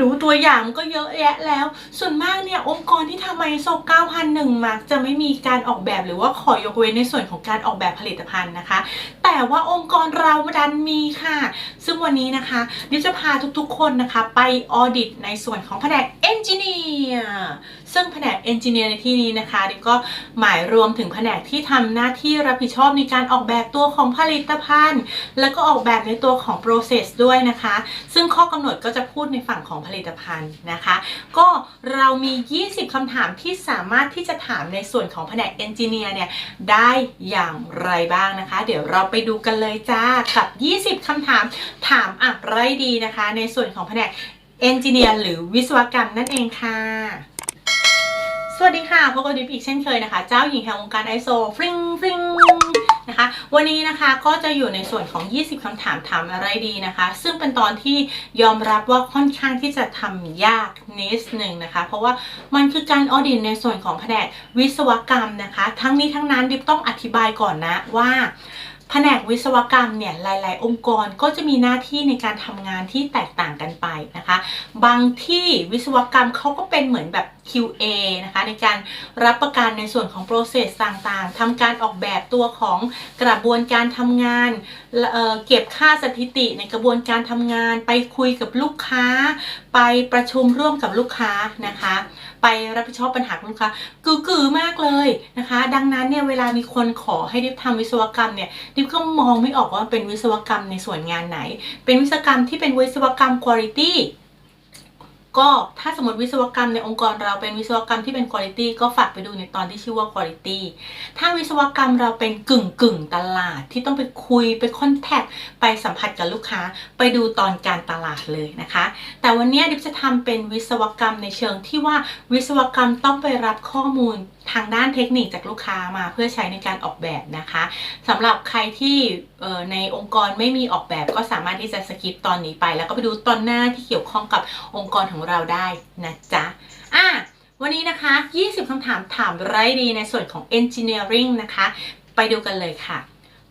ดูตัวอย่างก็เยอะแยะแล้ว ส่วนมากเนี่ยองค์กรที่ทำไอโซ9001 มักจะไม่มีการออกแบบหรือว่าขอยกเว้นในส่วนของการออกแบบผลิตภัณฑ์นะคะ แต่ว่าองค์กรเราดันมีค่ะ ซึ่งวันนี้นะคะดิวจะพาทุกๆคนนะคะ ไปออดิตในส่วนของแผนกเอนจิเนียร์ ซึ่งแผนกเอนจิเนียร์ในที่นี้นะคะดิก็หมายรวมถึงแผนกที่ทำหน้าที่รับผิดชอบในการออกแบบตัวของผลิตภัณฑ์ แล้วก็ออกแบบในตัวของ process ด้วยนะคะ ซึ่งข้อกำหนดก็จะพูดในฝั่งของผลิตภัณฑ์นะคะ ก็เรามี 20คำถามที่สามารถที่จะถามในส่วนของแผนกเอนจิเนียร์เนี่ยได้อย่างไรบ้างนะคะ เดี๋ยวเราไปดูกันเลยจ้ากับ 20คำถามถามอะไรดีนะคะ ในส่วนของแผนกเอนจิเนียร์หรือวิศวกรรมนั่นเองค่ะ สวัสดีค่ะพบกับดิปอีกเช่นเคยนะคะ เจ้าหญิงแห่งวงการไอโซฟริงฟริงนะคะ วันนี้นะคะก็จะอยู่ในส่วนของ 20คำถามถามอะไรดีนะคะ ซึ่งเป็นตอนที่ยอมรับว่าค่อนข้างที่จะทำยากนิดหนึ่งนะคะ เพราะว่ามันคือการออดิตในส่วนของแผนกวิศวกรรมนะคะ ทั้งนี้ทั้งนั้นดิปต้องอธิบายก่อนนะว่าแผนกวิศวกรรมเนี่ยหลาย ๆ องค์กรก็จะมีหน้าที่ในการทำงานที่แตกต่างกันไปนะคะ บางที่วิศวกรรมเขาก็เป็นเหมือนแบบ QA นะคะในการรับประกันในส่วนของ process ต่างๆทำการออกแบบตัวของกระบวนการทำงานเเก็บค่าสถิติในกระบวนการทำงาน ไปคุยกับลูกค้า ไปประชุมร่วมกับลูกค้านะคะ ไปรับผิดชอบปัญหาลูกค้ากือกือมากเลยนะคะ ดังนั้นเนี่ยเวลามีคนขอให้ดิฟทำวิศวกรรมเนี่ยดิฟก็มองไม่ออกว่าเป็นวิศวกรรมในส่วนงานไหน เป็นวิศวกรรมที่เป็นวิศวกรรมคุณภาพ ก็ถ้าสมมติวิศวกรรมในองค์กรเราเป็นวิศวกรรมที่เป็นคุณภาพก็ฝากไปดูในตอนที่ชื่อว่าคุณภาพถ้าวิศวกรรมเราเป็นกึ่งกึ่งตลาดที่ต้องไปคุยไปคอนแทคไปสัมผัสกับลูกค้า ไปดูตอนการตลาดเลยนะคะ แต่วันนี้ดิบจะทำเป็นวิศวกรรมในเชิงที่ว่าวิศวกรรมต้องไปรับข้อมูล ทางด้านเทคนิคจากลูกค้ามาเพื่อใช้ในการออกแบบนะคะสำหรับใครที่ในองค์กรไม่มีออกแบบก็สามารถที่จะสกิปตอนนี้ไป แล้วก็ไปดูตอนหน้าที่เกี่ยวข้องกับองค์กรของเราได้นะจ๊ะอะวันนี้นะคะ 20คำถามถามไร้ดีในส่วนของ engineering นะคะ ไปดูกันเลยค่ะ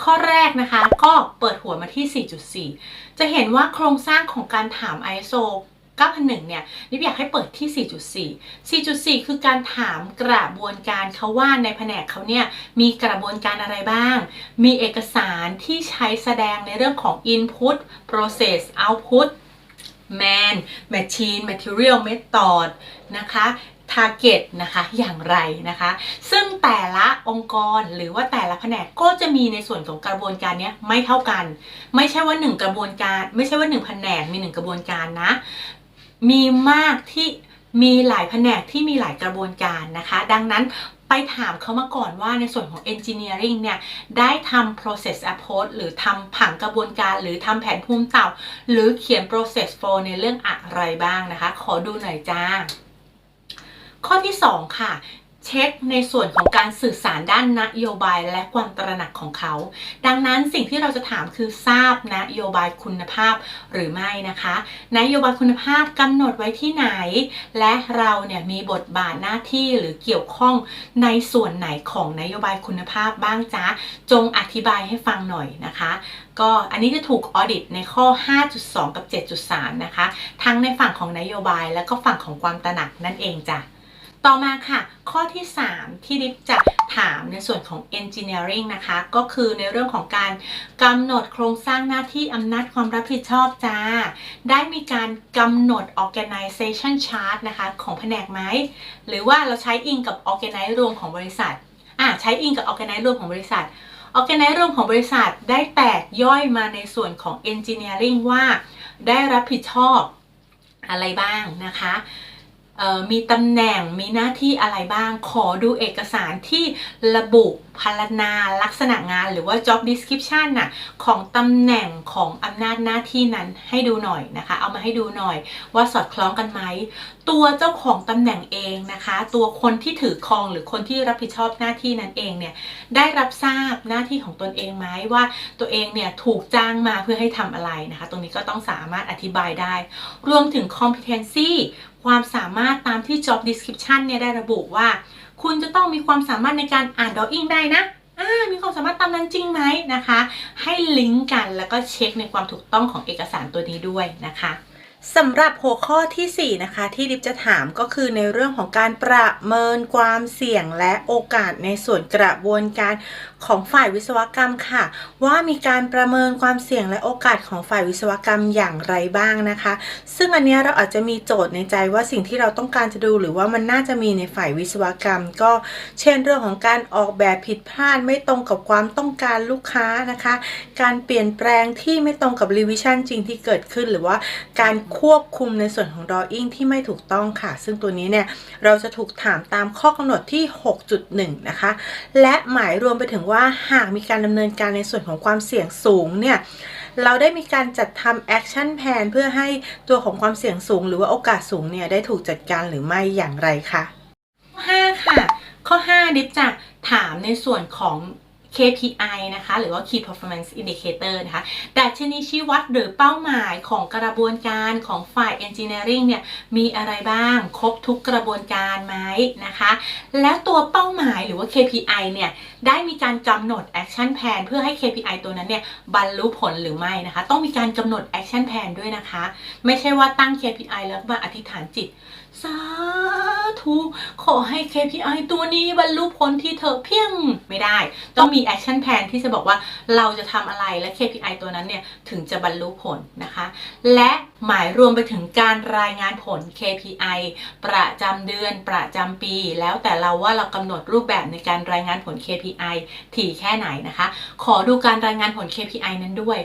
ข้อแรกนะคะก็เปิดหัวมาที่ 4.4 จะเห็นว่าโครงสร้างของการถาม ISO 9001 เนี่ยนิบอยากให้เปิดที่ 4.4 4.4 คือการถามกระบวนการเขาว่าในแผนกเขาเนี่ยมีกระบวนการอะไรบ้าง มีเอกสารที่ใช้แสดงในเรื่องของ input process output man machine material method นะคะ target นะคะอย่างไรนะคะ ซึ่งแต่ละองค์กรหรือว่าแต่ละแผนกก็จะมีในส่วนของกระบวนการเนี้ยไม่เท่ากัน ไม่ใช่ว่าหนึ่งกระบวนการ ไม่ใช่ว่าหนึ่งแผนกมีหนึ่งกระบวนการนะ มีมากที่มีหลายแผนกที่มีหลายกระบวนการนะคะ ดังนั้นไปถามเขามาก่อนว่าในส่วนของ engineering เนี่ย ได้ทำ process approach หรือทำผังกระบวนการ หรือทำแผนภูมิเต่า หรือเขียน process flow ในเรื่องอะไรบ้างนะคะ ขอดูหน่อยจ้า ข้อที่ 2 ค่ะ เช็คในส่วนของการสื่อสารด้านนโยบายและความตระหนักของเขา ดังนั้นสิ่งที่เราจะถามคือทราบนโยบายคุณภาพหรือไม่นะคะ นโยบายคุณภาพกำหนดไว้ที่ไหน และเราเนี่ยมีบทบาทหน้าที่หรือเกี่ยวข้องในส่วนไหนของนโยบายคุณภาพบ้างจ๊ะจงอธิบายให้ฟังหน่อยนะคะ ก็อันนี้จะถูกออดิตในข้อ 5.2 กับ 7.3 นะคะ ทั้งในฝั่งของนโยบายและก็ฝั่งของความตระหนักนั่นเองจ้ะ ต่อมาค่ะ ข้อที่ 3 ที่ดิฟจะถามในส่วนของ engineering นะคะ ก็คือในเรื่องของการกำหนดโครงสร้างหน้าที่อำนาจความรับผิดชอบจ้า ได้มีการกำหนด organization chart นะคะ ของแผนกไหม หรือว่าเราใช้อิงกับ organize รวมของบริษัทอ่าใช้อิงกับ organize รวมของบริษัท organize รวมของบริษัทได้แตกย่อยมาในส่วนของ engineering ว่า ได้รับผิดชอบอะไรบ้างนะคะ มีตำแหน่งมีหน้าที่อะไรบ้าง ขอดูเอกสารที่ระบุ พรรณนาลักษณะงานหรือว่า job description น่ะของตำแหน่งของอำนาจหน้าที่นั้นให้ดูหน่อยนะคะ เอามาให้ดูหน่อยว่าสอดคล้องกันไหม ตัวเจ้าของตำแหน่งเองนะคะ ตัวคนที่ถือครองหรือคนที่รับผิดชอบหน้าที่นั้นเองเนี่ยได้รับทราบหน้าที่ของตนเองไหมว่าตัวเองเนี่ยถูกจ้างมาเพื่อให้ทำอะไรนะคะ ตรงนี้ก็ต้องสามารถอธิบายได้ รวมถึง competency ความสามารถตามที่ job description เนี่ยได้ระบุว่า คุณจะต้องมีความสามารถในการอ่านดออิ่งได้นะอ่ามีความสามารถตามนั้นจริงไหมนะคะ ให้ลิงก์กันแล้วก็เช็คในความถูกต้องของเอกสารตัวนี้ด้วยนะคะ สำหรับหัวข้อทีสี่4 นะคะ ที่ดิบจะถามก็คือในเรื่องของการประเมินความเสี่ยงและโอกาสในส่วนกระบวนการของฝ่ายวิศวกรรมค่ะ ว่ามีการประเมินความเสี่ยงและโอกาสของฝ่ายวิศวกรรมอย่างไรบ้างนะคะ ซึ่งอันนี้เราอาจจะมีโจทย์ในใจว่าสิ่งที่เราต้องการจะดู หรือว่ามันน่าจะมีในฝ่ายวิศวกรรม ก็เช่นเรื่องของการออกแบบผิดพลาดไม่ตรงกับความต้องการลูกค้านะคะ การเปลี่ยนแปลงที่ไม่ตรงกับรีวิชั่นจริงที่เกิดขึ้น หรือว่าการควบคุมในส่วนของ drawing ที่ไม่ถูกต้องค่ะ ซึ่งตัวนี้เนี่ยเราจะถูกถามตามข้อกำหนดที่ 6.1 นะคะ และหมายรวมไปถึงว่าหากมีการดำเนินการในส่วนของความเสี่ยงสูงเนี่ยเราได้มีการจัดทำ action plan เพื่อให้ตัวของความเสี่ยงสูง หรือว่าโอกาสสูงเนี่ยได้ถูกจัดการหรือไม่อย่างไรคะข้อ5ค่ะ ข้อ 5 ดิบจะถามในส่วนของ KPI นะคะ หรือว่า Key Performance Indicator นะคะดัชนีชี้วัดหรือเป้าหมายของกระบวนการของฝ่าย Engineering เนี่ย มีอะไรบ้าง ครบทุกกระบวนการไหมนะคะ และตัวเป้าหมายหรือว่า KPI เนี่ย ได้มีการกำหนด Action Plan เพื่อให้ KPI ตัวนั้นเนี่ย บรรลุผลหรือไม่นะคะ ต้องมีการกำหนด Action Plan ด้วยนะคะ ไม่ใช่ว่าตั้ง KPI แล้วมาอธิษฐานจิต สาธุขอให้ KPI ตัวนี้บรรลุผลที่เธอเพียงไม่ได้ ต้องมี Action Plan ที่จะบอกว่าเราจะทำอะไรและ KPI ตัวนั้นเนี่ย ถึงจะบรรลุผลนะคะ และหมายรวมไปถึงการรายงานผล KPI ประจำเดือนประจำปี แล้วแต่เราว่าเรากำหนดรูปแบบในการรายงานผล KPI ถี่แค่ไหนนะคะ ขอดูการรายงานผล KPI นั้นด้วย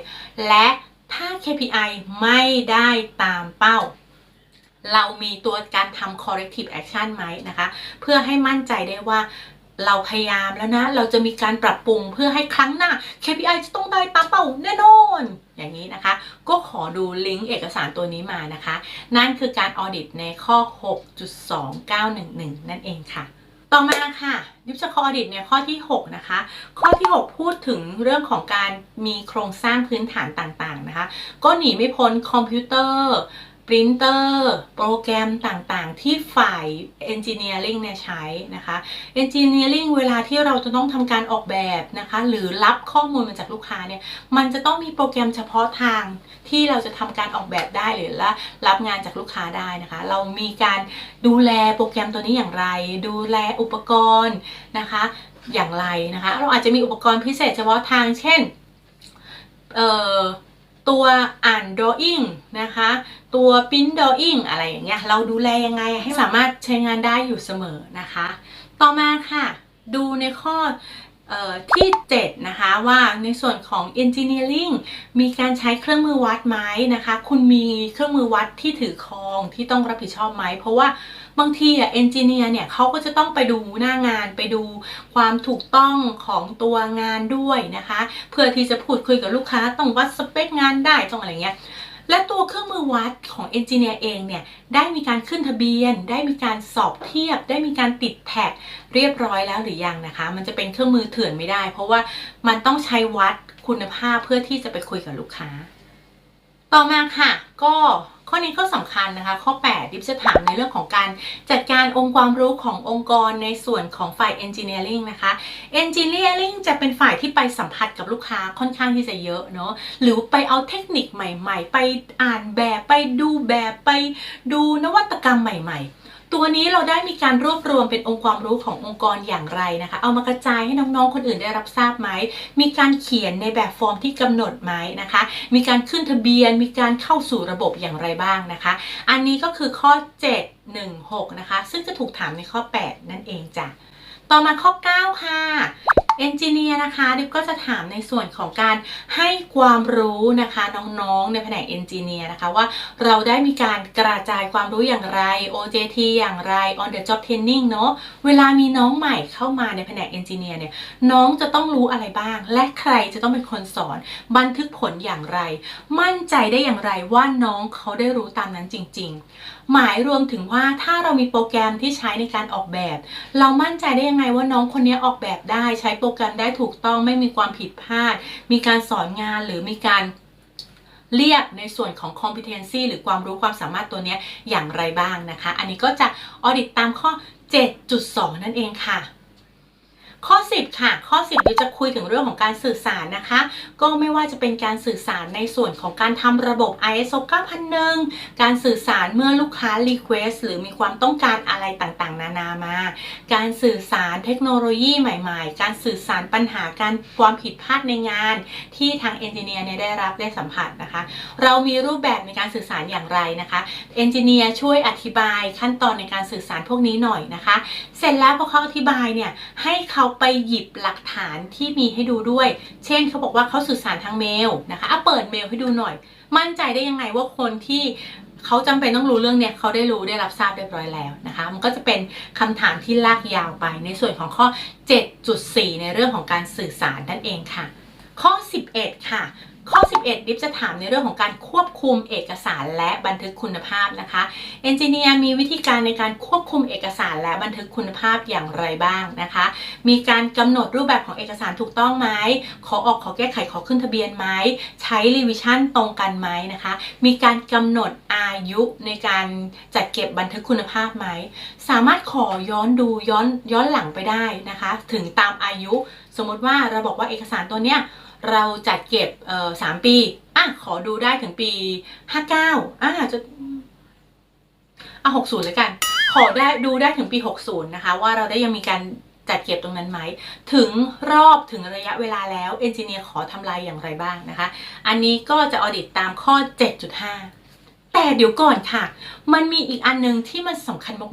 และถ้า KPI ไม่ได้ตามเป้า เรามีตัวการทำ corrective action ไหมนะคะ เพื่อให้มั่นใจได้ว่าเราพยายามแล้วนะ เราจะมีการปรับปรุงเพื่อให้ครั้งหน้า KPI จะต้องได้ตามเป้าแน่นอน อย่างนี้นะคะ ก็ขอดูลิงก์เอกสารตัวนี้มานะคะ นั่นคือการออเดตในข้อ 6.2911 นั่นเองค่ะ ต่อมาค่ะดิฟจะคออดิตเนี่ยข้อที่ 6 นะคะ ข้อที่ 6 พูดถึงเรื่องของการมีโครงสร้างพื้นฐานต่างๆนะคะ ก็หนีไม่พ้นคอมพิวเตอร์ ปรินเตอร์โปรแกรมต่างๆ ที่ฝ่าย Engineering เนี่ยใช้นะคะ Engineering เวลาที่เราจะต้องทำการออกแบบนะคะ หรือรับข้อมูลมาจากลูกค้าเนี่ย มันจะต้องมีโปรแกรมเฉพาะทางที่เราจะทำการออกแบบได้หรือรับงานจากลูกค้าได้นะคะ เรามีการดูแลโปรแกรมตัวนี้อย่างไร ดูแลอุปกรณ์นะคะอย่างไรนะคะ เราอาจจะมีอุปกรณ์พิเศษเฉพาะทางเช่น เอ่อ ตัวอ่าน drawing นะคะ ตัว print drawing อะไรอย่างเงี้ย เราดูแลยังไงให้สามารถใช้งานได้อยู่เสมอนะคะ ต่อมาค่ะ ดูในข้อเออที่ 7 นะคะว่าในส่วนของ engineering มีการใช้เครื่องมือวัดไหมนะคะ คุณมีเครื่องมือวัดที่ถือครองที่ต้องรับผิดชอบไหม เพราะว่า บางทีอะเอนจิเนียร์เนี่ยเขาก็จะต้องไปดูหน้างานไปดูความถูกต้องของตัวงานด้วยนะคะ เพื่อที่จะพูดคุยกับลูกค้าต้องวัดสเปคงานได้ต้องอะไรเงี้ยและตัวเครื่องมือวัดของเอนจิเนียร์เองเนี่ย ได้มีการขึ้นทะเบียน ได้มีการสอบเทียบ ได้มีการติดแท็กเรียบร้อยแล้วหรือยังนะคะ มันจะเป็นเครื่องมือเถื่อนไม่ได้ เพราะว่ามันต้องใช้วัดคุณภาพเพื่อที่จะไปคุยกับลูกค้า ต่อมาค่ะ ก็ ข้อนี้ก็สำคัญนะคะ ข้อ 8 ดิฟจะถามในเรื่องของการจัดการองค์ความรู้ขององค์กรในส่วนของฝ่าย Engineering นะคะ Engineering จะเป็นฝ่ายที่ไปสัมผัสกับลูกค้าค่อนข้างที่จะเยอะเนาะหรือไปเอาเทคนิคใหม่ ๆ ไปอ่านแบบไปดูแบบไปดูนวัตกรรมใหม่ ๆ ตัวนี้เราได้มีการรวบรวมเป็นองค์ความรู้ขององค์กรอย่างไรนะคะ เอามากระจายให้น้องๆ คนอื่นได้รับทราบไหม มีการเขียนในแบบฟอร์มที่กำหนดไหมนะคะ มีการขึ้นทะเบียน มีการเข้าสู่ระบบอย่างไรบ้างนะคะ อันนี้ก็คือข้อ 716 นะคะ ซึ่งจะถูกถามในข้อ 8 นั่นเองจ้ะ ต่อมาข้อ 9 ค่ะเอนจิเนียร์นะคะดิบก็จะถามในส่วนของการให้ความรู้นะคะน้องๆในแผนกเอนจิเนียร์นะคะว่าเราได้มีการกระจายความรู้อย่างไร OJT อย่างไร on the job training เนาะเวลามีน้องใหม่เข้ามาในแผนกเอนจิเนียร์เนี่ยน้องจะต้องรู้อะไรบ้าง และใครจะต้องเป็นคนสอน บันทึกผลอย่างไร มั่นใจได้อย่างไรว่าน้องเขาได้รู้ตามนั้นจริง ๆ หมายรวมถึงว่าถ้าเรามีโปรแกรมที่ใช้ในการออกแบบ เรามั่นใจได้ยังไงว่าน้องคนนี้ออกแบบได้ใช้โปรแกรมได้ถูกต้องไม่มีความผิดพลาด มีการสอนงานหรือมีการเรียกในส่วนของ competency หรือความรู้ความสามารถตัวนี้อย่างไรบ้างนะคะ อันนี้ก็จะออดิตตามข้อ 7.2 นั่นเองค่ะ ข้อ 10 ค่ะ ข้อ 10เดี๋ยวจะคุยถึงเรื่องของการสื่อสารนะคะ ก็ไม่ว่าจะเป็นการสื่อสารในส่วนของการทำระบบ ISO 9001 การสื่อสารเมื่อลูกค้า Request หรือมีความต้องการอะไรต่างๆ นานามา การสื่อสารเทคโนโลยีใหม่ ๆ การสื่อสารปัญหาการความผิดพลาดในงาน ที่ทางเอนจิเนียร์เนี่ยได้รับได้สัมผัสนะคะ เรามีรูปแบบในการสื่อสารอย่างไรนะคะเอนจิเนียร์ช่วยอธิบายขั้นตอนในการสื่อสารพวกนี้หน่อยนะคะ เสร็จแล้วพอเขาอธิบายเนี่ยให้เขาไปหยิบหลักฐานที่มีให้ดูด้วย เช่นเขาบอกว่าเขาสื่อสารทางเมลนะคะอะเปิดเมลให้ดูหน่อย มั่นใจได้ยังไงว่าคนที่เขาจำเป็นต้องรู้เรื่องเนี่ยเขาได้รู้ได้รับทราบเรียบร้อยแล้วนะคะ มันก็จะเป็นคำถามที่ลากยาวไป ในส่วนของข้อ 7.4 ในเรื่องของการสื่อสารนั่นเองค่ะ ข้อ 11 ค่ะ ข้อ 11 ดิฟจะถามในเรื่องของการควบคุมเอกสารและบันทึกคุณภาพนะคะเอนจิเนียร์มีวิธีการในการควบคุมเอกสารและบันทึกคุณภาพอย่างไรบ้างนะคะ มีการกำหนดรูปแบบของเอกสารถูกต้องไหมขอออกขอแก้ไขขอขึ้นทะเบียนไหมใช้รีวิชั่นตรงกันไหมนะคะ มีการกำหนดอายุในการจัดเก็บบันทึกคุณภาพไหมสามารถขอย้อนดูย้อนย้อนหลังไปได้นะคะ ถึงตามอายุ สมมติว่าเราบอกว่าเอกสารตัวเนี้ย เราจัดเก็บเอ่อสามปีอะขอดูได้ถึงปีห้าเก้าอะจะอะหกศูนย์เลยกัน ขอได้ดูได้ถึงปีหกศูนย์นะคะ ว่าเราได้ยังมีการจัดเก็บตรงนั้นไหม ถึงรอบถึงระยะเวลาแล้วเอนจิเนียร์ขอทำลายอย่างไรบ้างนะคะ อันนี้ก็จะออดิตตามข้อ 7.5 แต่เดี๋ยวก่อนค่ะ มันมีอีกอันนึงที่มันสำคัญม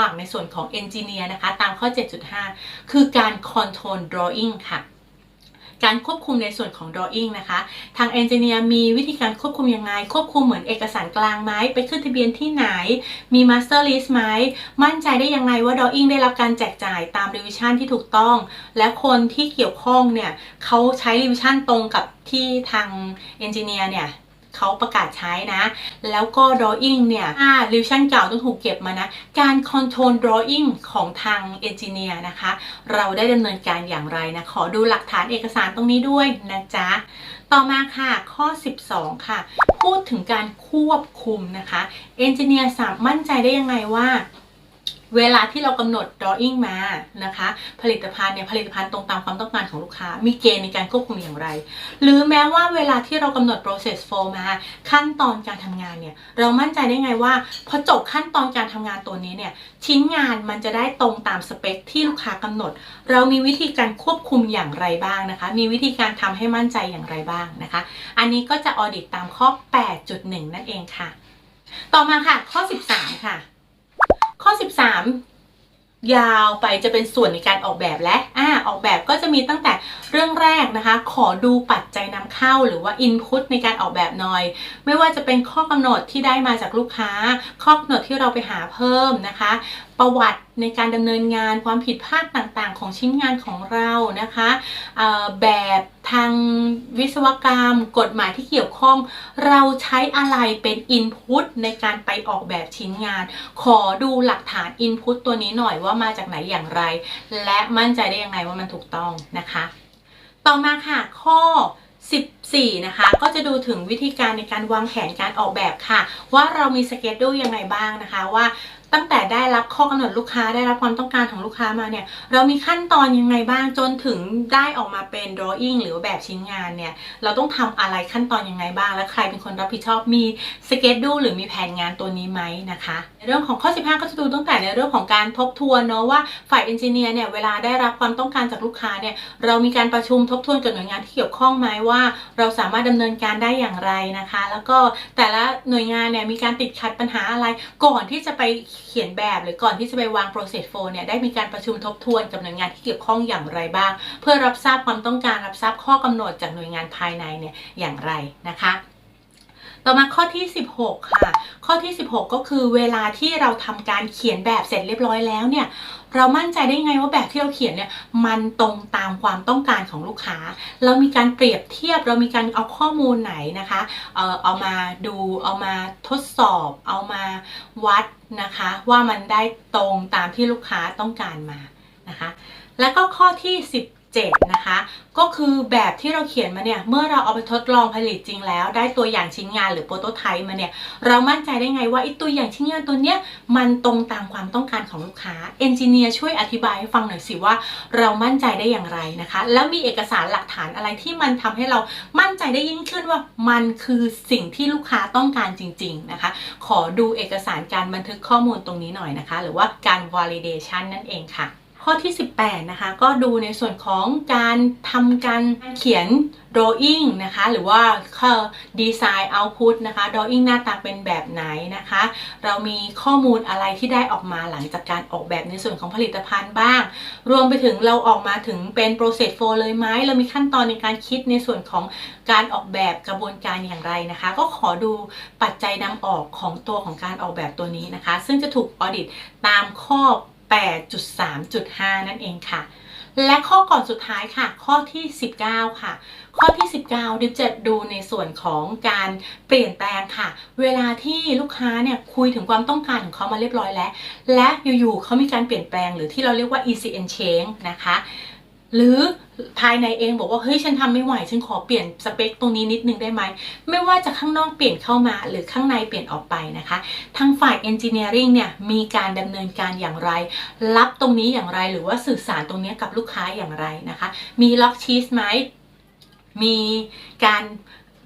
ากๆในส่วนของเอนจิเนียร์นะคะ ตามข้อ 7.5 คือการ control drawing ค่ะ การควบคุมในส่วนของ drawing นะคะ ทาง engineer มีวิธีการควบคุมยังไง ควบคุมเหมือนเอกสารกลางไหมไปขึ้นทะเบียนที่ไหน มี master list ไหมมั่นใจได้ยังไงว่า drawing ได้รับการแจกจ่ายตาม revision ที่ถูกต้อง และคนที่เกี่ยวข้องเนี่ยเขาใช้ revision ตรงกับที่ทาง engineer เนี่ย เขาประกาศใช้นะ แล้วก็ drawing เนี่ยถ้า revision เก่าต้องถูกเก็บมานะ การ control drawing ของทาง engineer นะคะ เราได้ดำเนินการอย่างไรนะ ขอดูหลักฐานเอกสารตรงนี้ด้วยนะจ๊ะ ต่อมาค่ะ ข้อ 12 ค่ะ พูดถึงการควบคุมนะคะ engineer สามารถมั่นใจได้ยังไงว่า เวลาที่เรากำหนด drawing มานะคะ ผลิตภัณฑ์เนี่ยผลิตภัณฑ์ตรงตามความต้องการของลูกค้า มีเกณฑ์ในการควบคุมอย่างไร หรือแม้ว่าเวลาที่เรากำหนด process flow มา ขั้นตอนการทำงานเนี่ย เรามั่นใจได้ไงว่าพอจบขั้นตอนการทำงานตัวนี้เนี่ย ชิ้นงานมันจะได้ตรงตามสเปคที่ลูกค้ากำหนด เรามีวิธีการควบคุมอย่างไรบ้างนะคะ มีวิธีการทำให้มั่นใจอย่างไรบ้างนะคะ อันนี้ก็จะออดิตตามข้อ 8.1 นั่นเองค่ะ ต่อมาค่ะ ข้อ 13 ค่ะ ข้อ 13 ยาวไปจะเป็นส่วนในการออกแบบและอ่าออกแบบก็จะมีตั้งแต่เรื่องแรกนะคะ ขอดูปัจจัยนำเข้าหรือว่า Input ในการออกแบบหน่อย ไม่ว่าจะเป็นข้อกำหนดที่ได้มาจากลูกค้า ข้อกำหนดที่เราไปหาเพิ่มนะคะ ประวัติในการดำเนินงานความผิดพลาดต่างๆ ของชิ้นงานของเรานะคะแบบทางวิศวกรรม กฎหมายที่เกี่ยวข้อง เราใช้อะไรเป็น Input ในการไปออกแบบชิ้นงาน ขอดูหลักฐาน Input ตัวนี้หน่อยว่ามาจากไหนอย่างไร และมั่นใจได้ยังไงว่ามันถูกต้องนะคะ ต่อมาค่ะข้อ14 นะคะ ก็จะดูถึงวิธีการในการวางแผนการออกแบบค่ะ ว่าเรามีสเกจดูยังไงบ้างนะคะ ว่า ตั้งแต่ได้รับข้อกำหนดลูกค้าได้รับความต้องการของลูกค้ามาเนี่ย เรามีขั้นตอนยังไงบ้างจนถึงได้ออกมาเป็น drawing หรือแบบชิ้นงานเนี่ย เราต้องทำอะไรขั้นตอนยังไงบ้าง และใครเป็นคนรับผิดชอบมีสเกจดูหรือมีแผนงานตัวนี้ไหมนะคะในเรื่องของข้อ 15 ก็จะดูตั้งแต่ในเรื่องของการทบทวนเนาะว่าฝ่ายเอนจิเนียร์เนี่ยเวลาได้รับความต้องการจากลูกค้าเนี่ยเรามีการประชุมทบทวนกับหน่วยงานที่เกี่ยวข้องไหมว่า เราสามารถดำเนินการได้อย่างไรนะคะ แล้วก็แต่ละหน่วยงานเนี่ยมีการติดขัดปัญหาอะไรก่อนที่จะไปเขียนแบบหรือก่อนที่จะไปวาง process flow เนี่ยได้มีการประชุมทบทวนกับหน่วยงานที่เกี่ยวข้องอย่างไรบ้าง เพื่อรับทราบความต้องการรับทราบข้อกำหนดจากหน่วยงานภายในเนี่ยอย่างไรนะคะ ต่อมาข้อที่ 16 ค่ะ ข้อที่ 16 ก็คือเวลาที่เราทำการเขียนแบบเสร็จเรียบร้อยแล้วเนี่ยเรามั่นใจได้ไงว่าแบบที่เราเขียนเนี่ยมันตรงตามความต้องการของลูกค้า เรามีการเปรียบเทียบ เรามีการเอาข้อมูลไหนนะคะเอ่อเอามาดูเอามาทดสอบ เอามาวัดนะคะ ว่ามันได้ตรงตามที่ลูกค้าต้องการมานะคะ แล้วก็ข้อที่ 7 นะคะ ก็คือแบบที่เราเขียนมาเนี่ย เมื่อเราเอาไปทดลองผลิตจริงแล้ว ได้ตัวอย่างชิ้นงานหรือโปรโตไทป์มาเนี่ย เรามั่นใจได้ไงว่าไอ้ตัวอย่างชิ้นงานตัวเนี้ยมันตรงตามความต้องการของลูกค้าเอนจิเนียร์ช่วยอธิบายให้ฟังหน่อยสิว่า เรามั่นใจได้อย่างไรนะคะ แล้วมีเอกสารหลักฐานอะไรที่มันทำให้เรามั่นใจได้ยิ่งขึ้นว่ามันคือสิ่งที่ลูกค้าต้องการจริง ๆนะคะ ขอดูเอกสารการบันทึกข้อมูลตรงนี้หน่อยนะคะ หรือว่าการ validation นั่นเองค่ะ ข้อที่ 18 นะคะ ก็ดูในส่วนของการทำการเขียน drawing นะคะ หรือว่า design output นะคะ drawing หน้าตาเป็นแบบไหนนะคะ เรามีข้อมูลอะไรที่ได้ออกมาหลังจากการออกแบบในส่วนของผลิตภัณฑ์บ้าง รวมไปถึงเราออกมาถึงเป็น process flow เลยไหม เรามีขั้นตอนในการคิดในส่วนของการออกแบบกระบวนการอย่างไรนะคะ ก็ขอดูปัจจัยนำออกของตัวของการออกแบบตัวนี้นะคะ ซึ่งจะถูกออดิตตามข้อ 8.3.5 นั่นเองค่ะ และข้อก่อนสุดท้ายค่ะ ข้อที่ 19 ค่ะ ข้อที่ 19ดิจะดูในส่วนของการเปลี่ยนแปลงค่ะ เวลาที่ลูกค้าเนี่ยคุยถึงความต้องการของเขามาเรียบร้อยแล้ว และอยู่ๆเขามีการเปลี่ยนแปลงหรือที่เราเรียกว่า ECN change นะคะ หรือภายในเองบอกว่าเฮ้ยฉันทำไม่ไหวฉันขอเปลี่ยนสเปคตรงนี้นิดนึงได้ไหมไม่ว่าจะข้างนอกเปลี่ยนเข้ามา หรือข้างในเปลี่ยนออกไปนะคะทางฝ่าย Engineering เนี่ยมีการดำเนินการอย่างไร รับตรงนี้อย่างไรหรือว่าสื่อสารตรงนี้กับลูกค้าอย่างไรนะคะ มีล็อกชีสไหมมีการ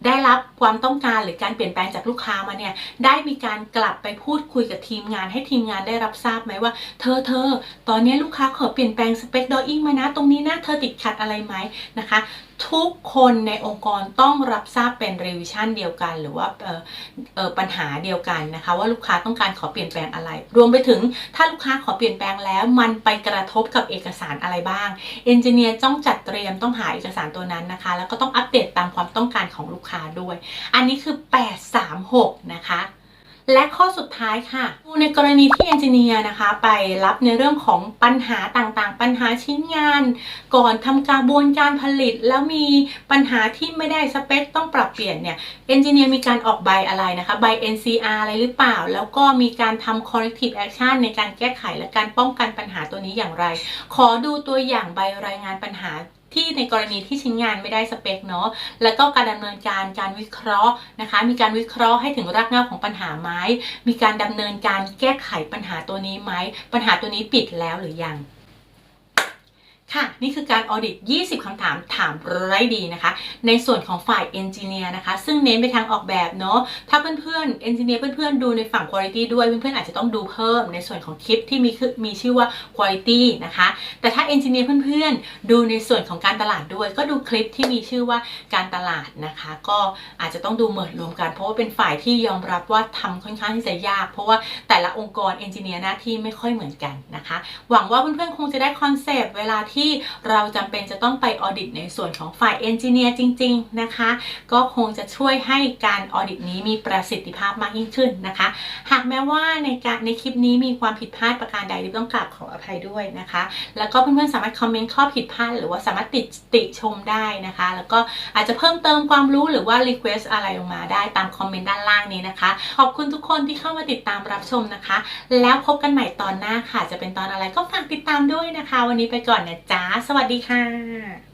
ได้รับความต้องการหรือการเปลี่ยนแปลงจากลูกค้ามาเนี่ย ได้มีการกลับไปพูดคุยกับทีมงาน ให้ทีมงานได้รับทราบไหมว่า เธอเธอตอนนี้ลูกค้าขอเปลี่ยนแปลงสเปคดออิ่งมานะตรงนี้นะเธอติดขัดอะไรไหมนะคะ ทุกคนในองค์กรต้องรับทราบเป็น revision เดียวกัน หรือว่าปัญหาเดียวกันนะคะ ว่าลูกค้าต้องการขอเปลี่ยนแปลงอะไร รวมไปถึงถ้าลูกค้าขอเปลี่ยนแปลงแล้ว มันไปกระทบกับเอกสารอะไรบ้างเอนจิเนียร์ต้องจัดเตรียมต้องหาเอกสารตัวนั้นนะคะ แล้วก็ต้องอัปเดตตามความต้องการของลูกค้าด้วย อันนี้คือ 836 นะคะ และข้อสุดท้ายค่ะในกรณีที่เอนจิเนียร์นะคะ ไปรับในเรื่องของปัญหาต่างๆ ปัญหาชิ้นงาน ก่อนทำกระบวนการผลิต แล้วมีปัญหาที่ไม่ได้สเปคต้องปรับเปลี่ยนเนี่ยเอนจิเนียร์มีการออกใบอะไรนะคะใบ NCR อะไรหรือเปล่า แล้วก็มีการทำ corrective action ในการแก้ไขและการป้องกันปัญหาตัวนี้อย่างไร ขอดูตัวอย่างใบรายงานปัญหา ที่ในกรณีที่ชิ้นงานไม่ได้สเปคเนาะ แล้วก็การดำเนินการการวิเคราะห์นะคะ มีการวิเคราะห์ให้ถึงรากเหง้าของปัญหาไหมมีการดำเนินการแก้ไขปัญหาตัวนี้ไหม ปัญหาตัวนี้ปิดแล้วหรือยัง ค่ะ นี่คือการออดิต 20 คำถามถามไร้ดีนะคะ ในส่วนของฝ่ายเอนจิเนียร์นะคะ ซึ่งเน้นไปทางออกแบบเนาะ ถ้าเพื่อนๆเอนจิเนียร์เพื่อนๆ ดูในฝั่งคุณภาพด้วย เพื่อนๆ อาจจะต้องดูเพิ่มในส่วนของคลิปที่มีคือมีชื่อว่าคุณภาพนะคะ แต่ถ้าเอนจิเนียร์เพื่อนๆ ดูในส่วนของการตลาดด้วย ก็ดูคลิปที่มีชื่อว่าการตลาดนะคะ ก็อาจจะต้องดูเหมือนรวมกัน เพราะว่าเป็นฝ่ายที่ยอมรับว่าทำค่อนข้างที่จะยาก เพราะว่าแต่ละองค์กรเอนจิเนียร์หน้าที่ไม่ค่อยเหมือนกันนะคะ หวังว่าเพื่อนๆ คงจะได้คอนเซปต์เวลาที่เราจำเป็นจะต้องไปออดิตในส่วนของฝ่ายเอนจิเนียร์จริง ๆ นะคะ ก็คงจะช่วยให้การออดิตนี้มีประสิทธิภาพมากยิ่งขึ้นนะคะ หากแม้ว่าในการในคลิปนี้มีความผิดพลาดประการใดดิบต้องกราบขออภัยด้วยนะคะ แล้วก็เพื่อนๆสามารถคอมเมนต์ข้อผิดพลาดหรือว่าสามารถติติชมได้นะคะ แล้วก็อาจจะเพิ่มเติมความรู้หรือว่ารีเควสอะไรลงมาได้ตามคอมเมนต์ด้านล่างนี้นะคะ ขอบคุณทุกคนที่เข้ามาติดตามรับชมนะคะ แล้วพบกันใหม่ตอนหน้าค่ะ จะเป็นตอนอะไรก็ฝากติดตามด้วยนะคะ วันนี้ไปก่อนนะจ้า สวัสดีค่ะ